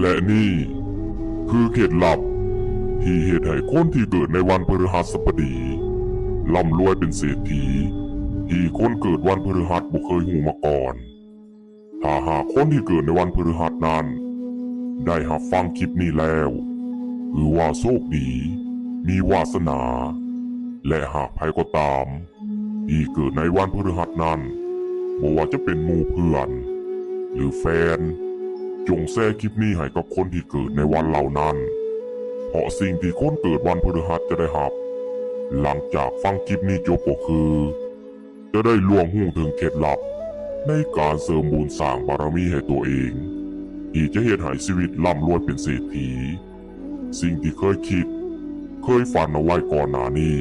และนี่ คือเคล็ดลับ ที่เหตุให้คนที่เกิดในวันพฤหัสบดีร่ำรวยเป็นเศรษฐี ที่คนเกิดวันพฤหัสบ่เคยหูมาก่อน ถ้าหากคนที่เกิดในวันพฤหัสนั้น ได้หับฟังคลิปนี้แล้วคือว่าโชคดี มีวาสนา และหากใครก็ตาม ที่เกิดในวันพฤหัสนั้นบ่ว่าจะเป็นหมู่เพื่อน หรือแฟน จงแชร์คลิปนี้ให้กับคนที่เกิดในวันเหล่านั้น เพราะสิ่งที่คนเกิดวันพฤหัสจะได้รับ หลังจากฟังคลิปนี้จบก็คือ จะได้ล่วงหูถึงเคล็ดลับ ในการเสริมบุญสร้างบารมีให้ตัวเองที่จะเหตุให้ชีวิตร่ำรวยเป็นเศรษฐี สิ่งที่เคยคิด เคยฝันเอาไว้ก่อนหน้านี้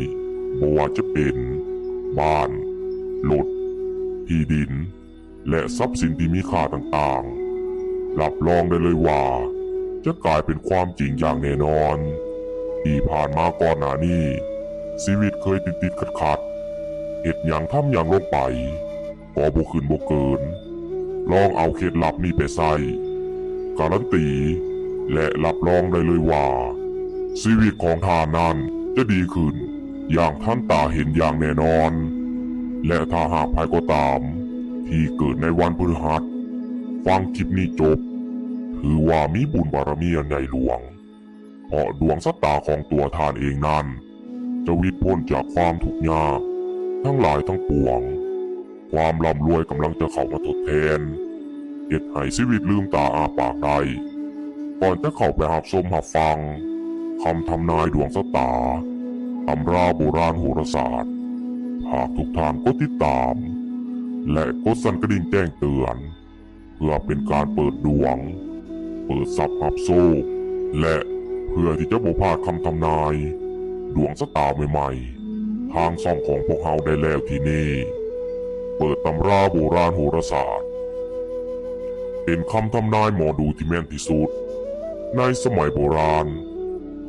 บ่ว่าจะเป็น บ้านรถที่ดิน และทรัพย์สินที่มีค่าต่างๆ รับรองได้เลยว่า จะกลายเป็นความจริงอย่างแน่นอน ที่ผ่านมาก่อนหน้านี้ชีวิตเคยติดติดขัดขัดเหตุอย่างทำอย่างลงไปก็บ่ขึ้นบ่เกิน ลองเอาเคล็ดลับนี้ไปใส่การันตี และรับรองได้เลยว่าชีวิตของทานนั้นจะดีขึ้น อย่างท่านตาเห็นอย่างแน่นอน และถ้าหากภายก็ตาม ที่เกิดในวันพฤหัส ฟังคลิปนี้จบ ถือว่ามีบุญบารมีอันใหญ่หลวง เพราะดวงสตาของตัวทานเองนั้น จะวิดพ้นจากความทุกข์ยากทั้งหลายทั้งปวง ความร่ำรวยกำลังจะเข้ามาทดแทนเหตุให้ชีวิตลืมตาอาปากได้ ก่อนจะเข้าไปหับชมหับฟังคำทำนายดวงสตาตำราโบราณโหราศาสตร์ หากทุกท่านกดติดตาม และกดสั่นกระดิ่งแจ้งเตือน พื่อเป็นการเปิดดวง เปิดสับหับโซ่และเพื่อที่จะบ่พลาดคำทำนาย ดวงสตาใหม่ๆ ทางช่องของพวกเราได้แล้วที่นี่ เปิดตำราโบราณโหราศาสตร์ เป็นคำทำนายหมอดูที่แม่นที่สุด ในสมัยโบราณ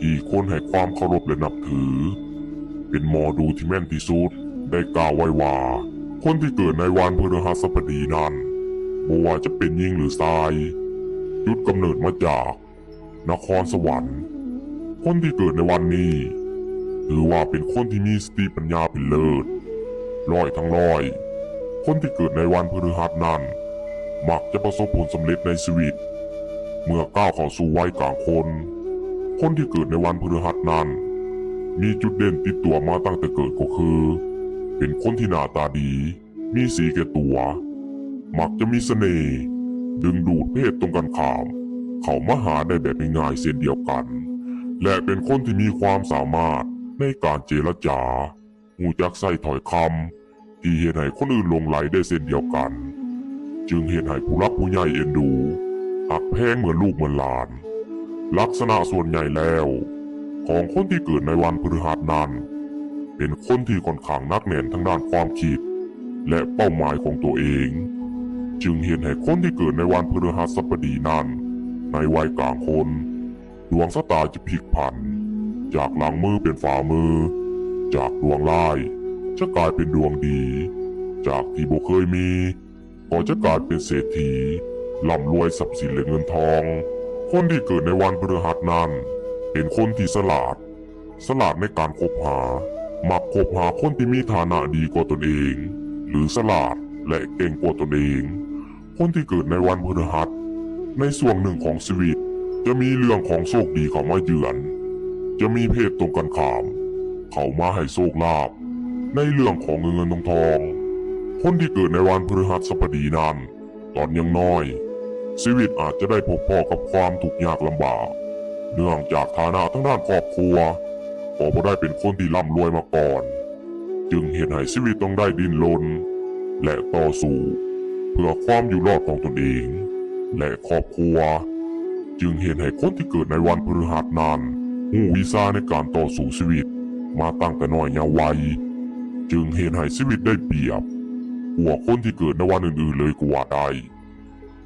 ที่คนให้ความเคารพและนับถือ เป็นหมอดูที่แม่นที่สุดได้กล่าวไว้ว่า คนที่เกิดในวันพฤหัสบดีนั้น บ่ว่าจะเป็นหญิงหรือชายจุดกำเนิดมาจาก นครสวรรค์ คนที่เกิดในวันนี้ถือว่าเป็นคนที่มีสติปัญญาเป็นเลิศร้อยทั้งร้อย คนที่เกิดในวันพฤหัสนั้น มักจะประสบผลสำเร็จในชีวิต เมื่อก้าวเข้าสู่วัยกลางคน คนที่เกิดในวันพฤหัสนั้น มีจุดเด่นติดตัวมาตั้งแต่เกิดก็คือ เป็นคนที่หน้าตาดี มีสีแก่ตัว มักจะมีเสน่ห์ดึงดูดเพศตรงกันข้าม เขามาหาได้แบบง่ายๆเช่นเดียวกัน และเป็นคนที่มีความสามารถในการเจรจาหูจักใส่ถอยคำที่เหตุให้คนอื่นลงไหลได้เช่นเดียวกัน จึงเหตุให้ผู้รักผู้ใหญ่เอ็นดูหักแพงเหมือนลูกเหมือนหลาน ลักษณะส่วนใหญ่แล้ว ของคนที่เกิดในวันพฤหัสนั้น เป็นคนที่ค่อนข้างนักแน่นทางด้านความคิด และเป้าหมายของตัวเอง จึงเห็นให้คนที่เกิดในวันพฤหัสบดีนั้น ในวัยกลางคน ดวงสตาจะพลิกผัน จากหลังมือเป็นฝ่ามือ จากดวงร้ายจะกลายเป็นดวงดี จากที่บ่เคยมีก็จะกลายเป็นเศรษฐีร่ำรวยทรัพย์สินและเงินทอง คนที่เกิดในวันพฤหัสนั้น เป็นคนที่สลาด สลาดในการคบหา มักคบหาคนที่มีฐานะดีกว่าตนเอง หรือสลาดและเก่งกว่าตนเอง คนที่เกิดในวันพฤหัส ในส่วนหนึ่งของชีวิต จะมีเรื่องของโชคดีเข้ามาเยือน จะมีเพศตรงกันข้าม เข้ามาให้โชคลาภในเรื่องของเงินเงินทองทอง คนที่เกิดในวันพฤหัสบดีนั้น ตอนยังน้อย ชีวิตอาจจะได้พบพ่อกับความทุกข์ยากลำบาก เนื่องจากฐานะทั้งด้านครอบครัวก็บ่ได้เป็นคนที่ร่ำรวยมาก่อน จึงเห็นให้ชีวิตต้องได้ดิ้นรนและต่อสู้ เพื่อความอยู่รอดของตนเอง และครอบครัว จึงเห็นให้คนที่เกิดในวันพฤหัสนั้นหูวิชาในการต่อสู้ชีวิต มาตั้งแต่น้อยยาววัยจึงเห็นให้ชีวิตได้เปรียบกว่าคนที่เกิดในวันอื่นๆเลยกว่าได้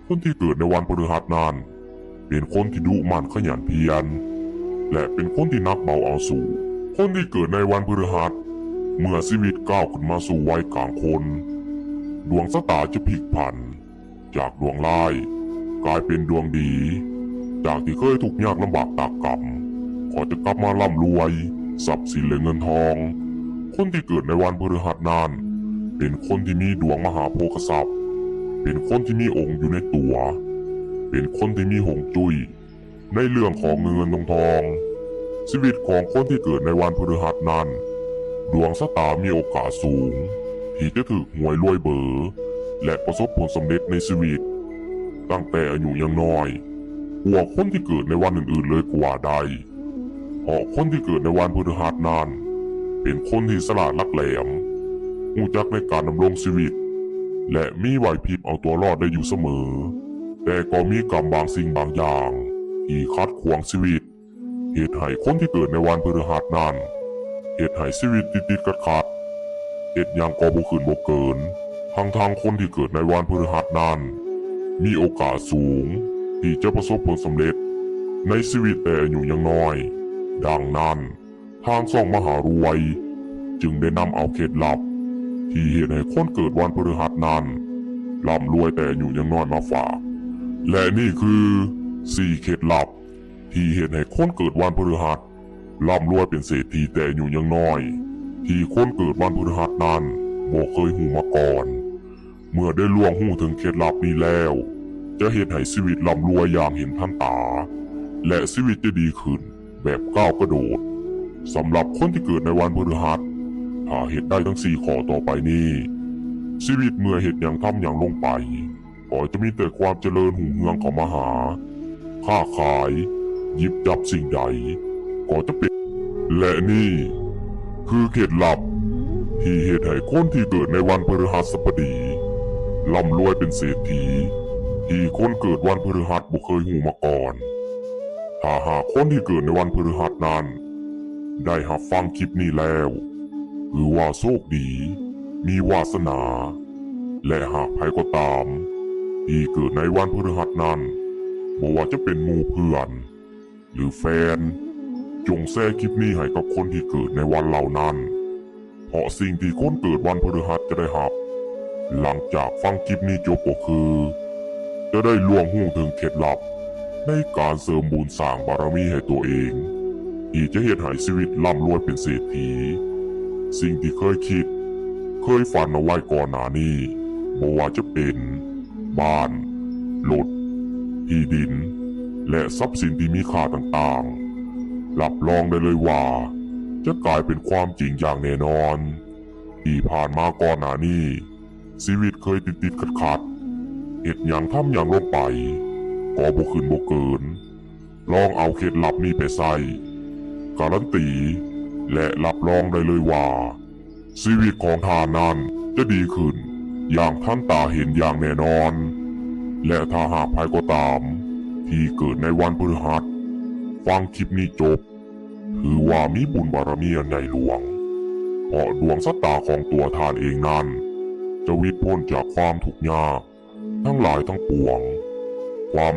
คนที่เกิดในวันพฤหัสนั้นเป็นคนที่ดุมันขยันเพียรและเป็นคนที่นักเบาเอาสู่ คนที่เกิดในวันพฤหัส เมื่อชีวิตก้าวขึ้นมาสู่วัยกลางคน ดวงสตาจะพลิกผัน จากดวงร้าย กลายเป็นดวงดี จากที่เคยถูกยากลำบากตากกรรมขอจะกลับมาร่ำรวยทรัพย์สินและเงินทอง คนที่เกิดในวันพฤหัสนั้นเป็นคนที่มีดวงมหาโภคทรัพย์ เป็นคนที่มีองค์อยู่ในตัว เป็นคนที่มีหงจุย้ยในเรื่องของเงินทองทอง ชีวิตของคนที่เกิดในวันพฤหัสนั้น ดวงชะตามีโอกาสสูง ที่จะถูกหวยรวยเบอร์และประสบผลสำเร็จในชีวิต ตั้งแต่อายุยังน้อยกว่าคนที่เกิดในวันอื่นๆเลยกว่าใดเพราะคนที่เกิดในวันพฤหัสนั้น เป็นคนที่สลาดลักแหลมหูจักในการดำรงชีวิต และมีไหวพริบเอาตัวรอดได้อยู่เสมอ แต่ก็มีกรรมบางสิ่งบางอย่างที่คัดขวางชีวิต เหตุให้คนที่เกิดในวันพฤหัสนั้น เหตุให้ชีวิตติดติดขัดขัด เหตุอย่างก่อบุขึ้นบ่เกินทางทางคนที่เกิดในวันพฤหัสนั้น มีโอกาสสูง ที่จะประสบผลสำเร็จ ในชีวิตแต่อายุยังน้อย ดังนั้นทางส่องมหารวย จึงได้นำเอาเคล็ดลับ ที่เหตุให้คนเกิดวันพฤหัสนั้นร่ำรวยแต่อายุยังน้อยมาฝาก และนี่คือสี่เคล็ดลับ ที่เหตุให้คนเกิดวันพฤหัสร่ำรวยเป็นเศรษฐีแต่อายู่ยังน้อย ที่คนเกิดวันพฤหัสนั้นบ่เคยหูมาก่อน เมื่อได้ล่วงหูถึงเคล็ดลับนี้แล้ว จะเหตุให้ชีวิตร่ำรวยอย่างเห็นทันตา และชีวิตจะดีขึ้นแบบก้าวกระโดดสำหรับคนที่เกิดในวันพฤหัสถ้าเหตุได้ทั้งสี่ข้อต่อไปนี้ชีวิตเมื่อเหตุอย่างทำอย่างลงไปก็จะมีแต่ความเจริญหุ่งเฮืองเข้ามาหา ค้าขายหยิบจับสิ่งใด ก็จะเป็น และนี่ คือเคล็ดลับ ที่เหตุให้คนที่เกิดในวันพฤหัสบดีร่ำรวยเป็นเศรษฐี ที่คนเกิดวันพฤหัสบ่เคยหูมาก่อน ถ้าหากคนที่เกิดในวันพฤหัสนั้น ได้หับฟังคลิปนี้แล้วคือว่าโชคดี มีวาสนา และหากใครก็ตาม ที่เกิดในวันพฤหัสนั้นบ่ว่าจะเป็นหมู่เพื่อน หรือแฟน จงแชร์คลิปนี้ให้กับคนที่เกิดในวันเหล่านั้น เพราะสิ่งที่คนเกิดวันพฤหัสจะได้รับ หลังจากฟังคลิปนี้จบก็คือ จะได้ล่วงหูถึงเคล็ดลับ ในการเสริมบุญสร้างบารมีให้ตัวเองที่จะเหตุให้ชีวิตร่ำรวยเป็นเศรษฐี สิ่งที่เคยคิด เคยฝันเอาไว้ก่อนหน้านี้บ่ว่าจะเป็น บ้านรถที่ดิน และทรัพย์สินที่มีค่าต่างๆ รับรองได้เลยว่า จะกลายเป็นความจริงอย่างแน่นอน ที่ผ่านมาก่อนหน้านี้ชีวิตเคยติดติดขัดขัดเหตุอย่างทำอย่างลงไปก็บ่ขึ้นบ่เกิน ลองเอาเคล็ดลับนี้ไปใส่การันตี และรับรองได้เลยว่าชีวิตของทานนั้นจะดีขึ้น อย่างท่านตาเห็นอย่างแน่นอน และถ้าหากใครก็ตาม ที่เกิดในวันพฤหัส ฟังคลิปนี้จบ ถือว่ามีบุญบารมีอันใหญ่หลวง เพราะดวงสตาของตัวทานเองนั้น จะวิตพ้นจากความทุกข์ยาก ทั้งหลายทั้งปวง ความ